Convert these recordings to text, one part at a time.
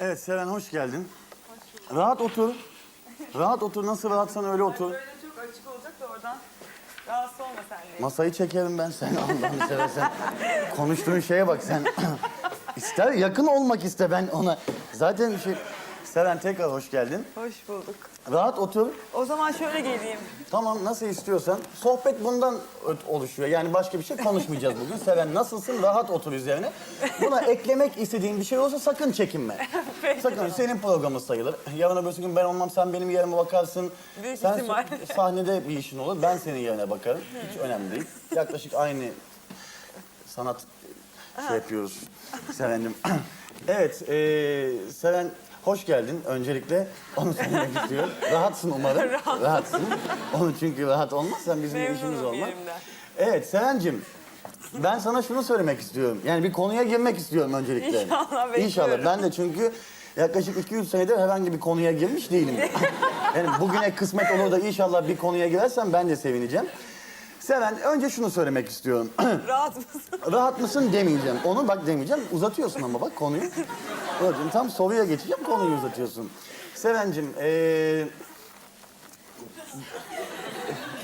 Evet Seren hoş geldin. Rahat otur. Rahat otur. Nasıl rahatsan öyle otur. Böyle çok açık olacak da oradan rahatsız olma sen de. Masayı çekerim ben sen Allah'ını seversen. Konuştuğun şeye bak sen. İster yakın olmak iste ben ona. Zaten şey... Seren tekrar hoş geldin. Hoş bulduk. Rahat otur. O zaman şöyle geleyim. Tamam nasıl istiyorsan. Sohbet bundan oluşuyor. Yani başka bir şey konuşmayacağız bugün. Seren nasılsın? Rahat otur üzerine. Buna eklemek istediğin bir şey olsa sakın çekinme. sakın. Senin programı sayılır. Yarın öbürsü gün ben olmam sen benim yerime bakarsın. Büyük sen ihtimal. sahnede bir işin olur. Ben senin yerine bakarım. Hiç önemli değil. Yaklaşık aynı sanat şey yapıyoruz Seren'cim. evet, e, Seren hoş geldin öncelikle. Onu söylemek istiyorum. Rahatsın umarım. Rahatsın. Onu çünkü rahat olmazsan bizim de işimiz Memnunum olmaz. yerimden. Evet Seren'cim. Ben sana şunu söylemek istiyorum. Yani bir konuya girmek istiyorum öncelikle. İnşallah, bekliyorum. İnşallah. Ben de çünkü yaklaşık 2-3 senedir herhangi bir konuya girmiş değilim. yani bugüne kısmet olur da inşallah bir konuya girersem ben de sevineceğim. Seren önce şunu söylemek istiyorum. Rahat mısın? Rahat mısın demeyeceğim. Onu bak demeyeceğim. Uzatıyorsun ama bak konuyu. Uzatıyorsun. Tam soruya geçeceğim konuyu uzatıyorsun. Sevencim, ee...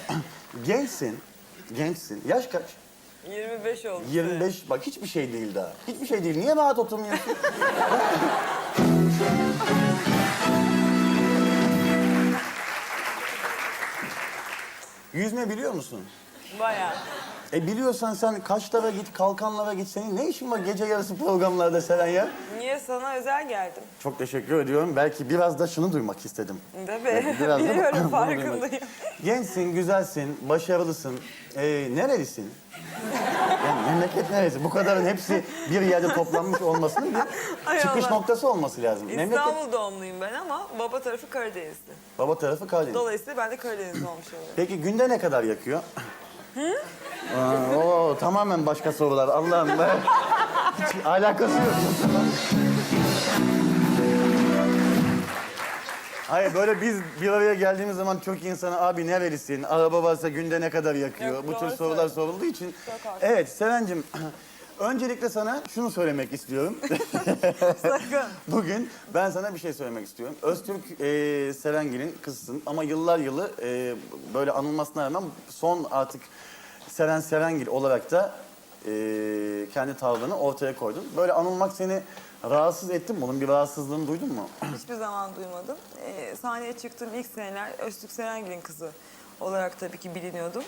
gençsin. Gençsin. Yaş kaç? 25 oldu. 25. Bak hiçbir şey değil daha. Hiçbir şey değil. Niye rahat oturmuyorsun? Yüzme biliyor musun? Bayağı. E biliyorsan sen kaçlara git, kalkanlara git. Senin ne işin var gece yarısı programlarda Seren ya? Niye sana özel geldim? Çok teşekkür ediyorum. Belki biraz da şunu duymak istedim. Tabii. Belki biraz da Biliyorum bunu farkındayım. duymak. Gençsin, güzelsin, başarılısın. Ee, nerelisin? Yani memleket neresi? Bu kadarın hepsi bir yerde toplanmış olmasının bir Ay çıkış Allah. noktası olması lazım. Memleket, İstanbul doğumluyum ben ama baba tarafı Karadenizli. baba tarafı Karadeniz. Dolayısıyla ben de Karadenizli olmuş oluyorum. Peki günde ne kadar yakıyor? Aa, oo, tamamen başka sorular. Allah'ım ben... Hiç alakası yok. Hayır böyle biz bir araya geldiğimiz zaman çok insana abi nerelisin, araba varsa günde ne kadar yakıyor? Yok, Bu tür sorular sorulduğu için. Çok haklı. Evet Seren'cim öncelikle sana şunu söylemek istiyorum. Sakın. Bugün ben sana bir şey söylemek istiyorum. Öztürk e, Serengil'in kızısın ama yıllar yılı e, böyle anılmasına rağmen son artık Seren Serengil olarak da e, kendi tavrını ortaya koydun. Böyle anılmak seni rahatsız etti mi? Bunun bir rahatsızlığını duydun mu? Hiçbir zaman duymadım. Ee, sahneye çıktığım ilk seneler Öztürk Serengil'in kızı olarak tabii ki biliniyordum.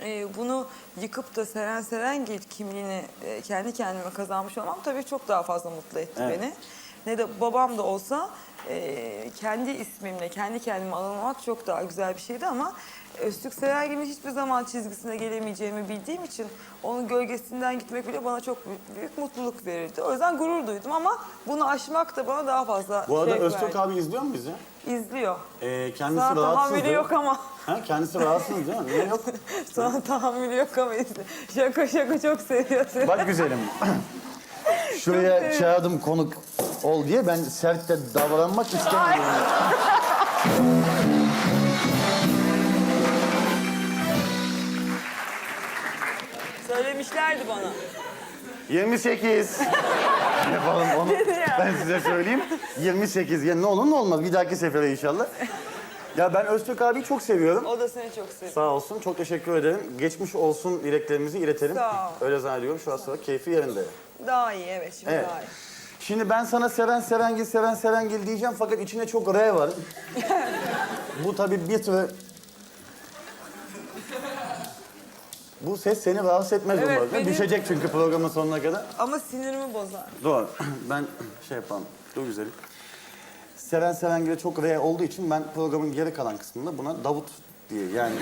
Ee, bunu yıkıp da Seren Serengil kimliğini e, kendi kendime kazanmış olmam tabii çok daha fazla mutlu etti Evet. beni. Ne de babam da olsa e, kendi ismimle, kendi kendime anılmak çok daha güzel bir şeydi ama Öztürk Serengil'in hiçbir zaman çizgisine gelemeyeceğimi bildiğim için onun gölgesinden gitmek bile bana çok büyük, büyük mutluluk verirdi. O yüzden gurur duydum ama bunu aşmak da bana daha fazla Bu arada zevk Öztürk verdi. abi izliyor mu bizi? İzliyor. E, kendisi Sana rahatsız. tahammülü yok ama. Ha, kendisi rahatsız değil mi? Niye yok? Sana tahammülü yok ama izliyor. Şaka şaka çok seviyor seni. Bak güzelim. Şuraya çağırdım konuk ol diye ben sert de davranmak istemiyorum. Söylemişlerdi bana. 28. Yapalım onu. Ben size söyleyeyim. 28. Ya ne olur ne olmaz. Bir dahaki sefere inşallah. Ya ben Öztürk abiyi çok seviyorum. O da seni çok seviyor. Sağ olsun. Çok teşekkür ederim. Geçmiş olsun dileklerimizi iletelim. Sağ ol. Öyle zannediyorum. Şu an sonra keyfi yerinde. Daha iyi evet şimdi Evet. daha iyi. Şimdi ben sana seven Serengil, seven Serengil diyeceğim fakat içinde çok R var. Bu tabii bir tür... Bu ses seni rahatsız etmez Evet, umarım. benim- Düşecek çünkü programın sonuna kadar. Ama sinirimi bozar. Doğru. Ben şey yapalım. Dur güzelim. Seren Serengil'e çok R olduğu için ben programın geri kalan kısmında buna Davut diye yani...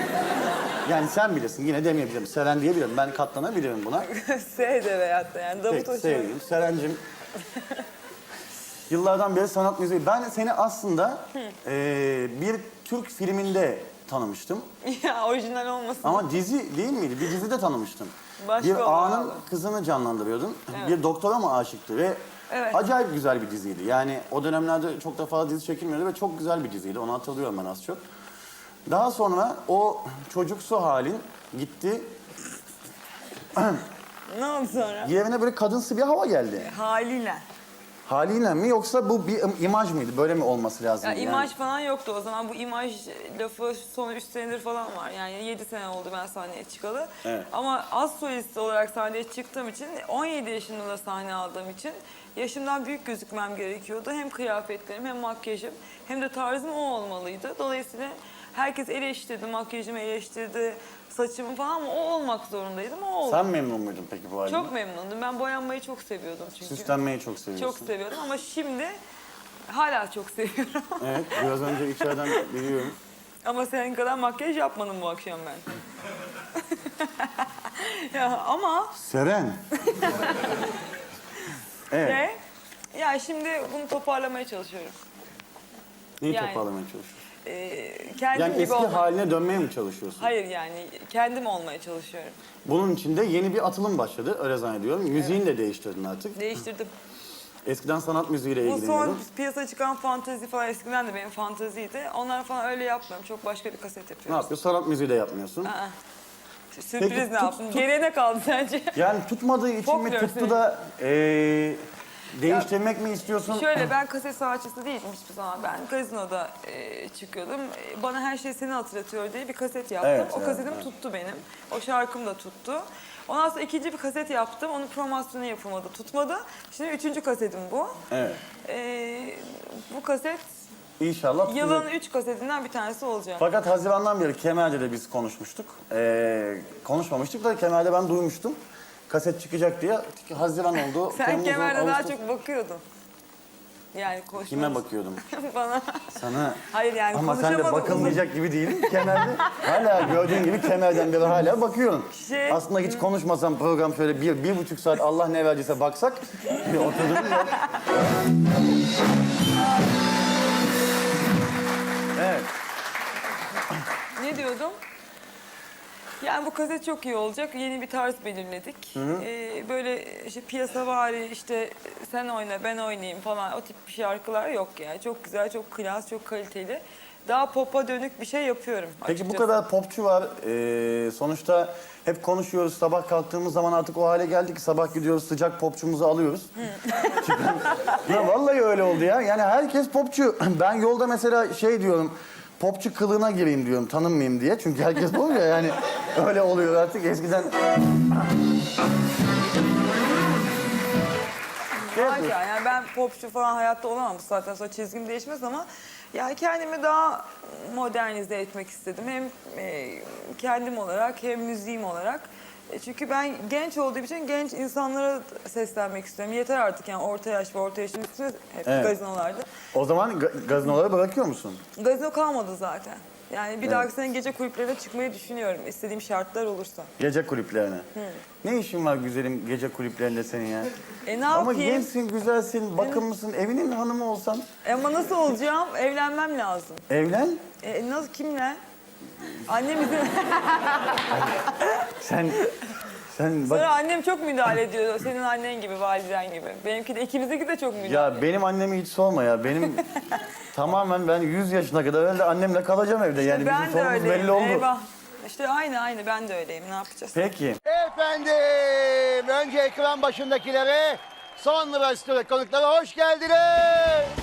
Yani sen bilirsin yine demeyebilirim. Seren diyebilirim. Ben katlanabilirim buna. S de da yani Davut Peki hoşuma. sevgilim. Serencim. Yıllardan beri sanat müziği. Ben seni aslında eee, bir Türk filminde tanımıştım. ya orijinal olmasın. Ama dizi değil miydi? Bir dizide tanımıştım. Başka bir olmalı. ağanın kızını canlandırıyordun. Bir doktora mı aşıktı ve Evet. acayip güzel bir diziydi. Yani o dönemlerde çok da fazla dizi çekilmiyordu ve çok güzel bir diziydi. Onu hatırlıyorum ben az çok. Daha sonra o çocuksu halin gitti. Ne oldu sonra? Yerine böyle kadınsı bir hava geldi. Haliyle. Haliyle mi yoksa bu bir im- imaj mıydı? Böyle mi olması lazım? Ya yani? imaj falan yoktu o zaman. Bu imaj lafı son 3 senedir falan var. Yani 7 sene oldu ben sahneye çıkalı. Evet. Ama az solist olarak sahneye çıktığım için 17 yaşında da sahne aldığım için yaşımdan büyük gözükmem gerekiyordu. Hem kıyafetlerim hem makyajım hem de tarzım o olmalıydı. Dolayısıyla herkes eleştirdi, makyajımı eleştirdi, saçımı falan ama o olmak zorundaydım. O oldu. Sen memnun muydun peki bu halinden? Çok memnundum. Ben boyanmayı çok seviyordum çünkü. Süslenmeyi çok seviyorsun. Çok seviyordum ama şimdi hala çok seviyorum. Evet, biraz önce içeriden biliyorum. Ama senin kadar makyaj yapmadım bu akşam ben. ya ama Seren. evet. ne? Ya şimdi bunu toparlamaya çalışıyorum. Neyi Yani- toparlamaya çalışıyorsun? Ee, kendim Yani gibi eski olmaya... haline dönmeye mi çalışıyorsun? Hayır yani kendim olmaya çalışıyorum. Bunun için de yeni bir atılım başladı öyle zannediyorum. Müziğini de değiştirdin artık. Değiştirdim. Eskiden sanat müziğiyle Bu son piyasaya çıkan fantezi falan eskiden de benim fanteziydi. Onlar falan öyle yapmıyorum. Çok başka bir kaset Ne yapıyoruz. yapıyorsun? Sanat müziği de yapmıyorsun. Aa, Sürpriz Peki, ne tut- yaptım? tut- Geriye ne kaldı sence? Yani tutmadığı için mi Folklor tuttu senin. da eee, değiştirmek mi istiyorsun? Şöyle ben kaset sanatçısı değildim hiçbir zaman. Ben gazinoda e, çıkıyordum. E, Bana her şey seni hatırlatıyor diye bir kaset yaptım. Evet, o evet, kasetim tuttu benim. O şarkım da tuttu. Ondan sonra ikinci bir kaset yaptım. Onun promosyonu yapılmadı, tutmadı. Şimdi üçüncü kasetim bu. Evet. E, bu kaset İnşallah yılın üç kasetinden bir tanesi olacak. Fakat Haziran'dan beri Kemal'de de biz konuşmuştuk. Ee, konuşmamıştık da Kemal'de ben duymuştum. Kaset çıkacak diye. Haziran oldu. Sen Temmuz, kemerde daha çok bakıyordun. Yani konuşmak Kime bakıyordum? Bana. Sana. Hayır yani Ama sen de bakılmayacak gibi değilim kemerde. hala gördüğün gibi kemerden beri hala bakıyorum. Şey- Aslında hiç konuşmasam program şöyle bir, bir buçuk saat Allah ne verdiyse baksak bir oturdum Yani bu kaset çok iyi olacak. Yeni bir tarz belirledik. Ee, böyle işte piyasa var işte sen oyna ben oynayayım falan o tip bir şarkılar yok yani. Çok güzel, çok klas, çok kaliteli. Daha pop'a dönük bir şey yapıyorum Peki bu açıkçası. kadar popçu var. Ee, sonuçta hep konuşuyoruz. Sabah kalktığımız zaman artık o hale geldik ki sabah gidiyoruz sıcak popçumuzu alıyoruz. Ya vallahi öyle oldu ya. Yani herkes popçu. Ben yolda mesela şey diyorum. Popçu kılığına gireyim diyorum tanınmayayım diye. Çünkü herkes bu ya yani öyle oluyor artık eskiden. Şey yapıyoruz. yani ben popçu falan hayatta olamam bu saatten sonra çizgim değişmez ama yani kendimi daha modernize etmek istedim. Hem e, kendim olarak hem müziğim olarak. E, çünkü ben genç olduğum için genç insanlara seslenmek istiyorum. Yeter artık yani orta yaş ve orta yaşın üstü hep Evet. gazinolarda. O zaman ga- gazinoları bırakıyor musun? Gazino kalmadı zaten. Yani bir dahaki sene gece kulüplerine çıkmayı düşünüyorum. istediğim şartlar olursa. Gece kulüplerine. Ne işin var güzelim gece kulüplerinde senin ya? E ne Ama yapayım? gençsin, güzelsin, bakımlısın, evinin hanımı olsan Ama nasıl olacağım? Evlenmem lazım. evlen. E, nasıl kimle? Annem izin... Sen sen bak Sonra annem çok müdahale ediyor. Senin annen gibi, validen gibi. Benimki de ikimizdeki de çok müdahale. ya benim annemi hiç sorma ya. Benim tamamen ben 100 yaşına kadar herhalde annemle kalacağım evde. Yani ben bizim de öyleyim. belli oldu. Eyvah. İşte aynı aynı ben de öyleyim. Ne yapacağız? Peki. Efendim, önce ekran başındakilere, sonra stüdyo konuklara hoş geldiniz.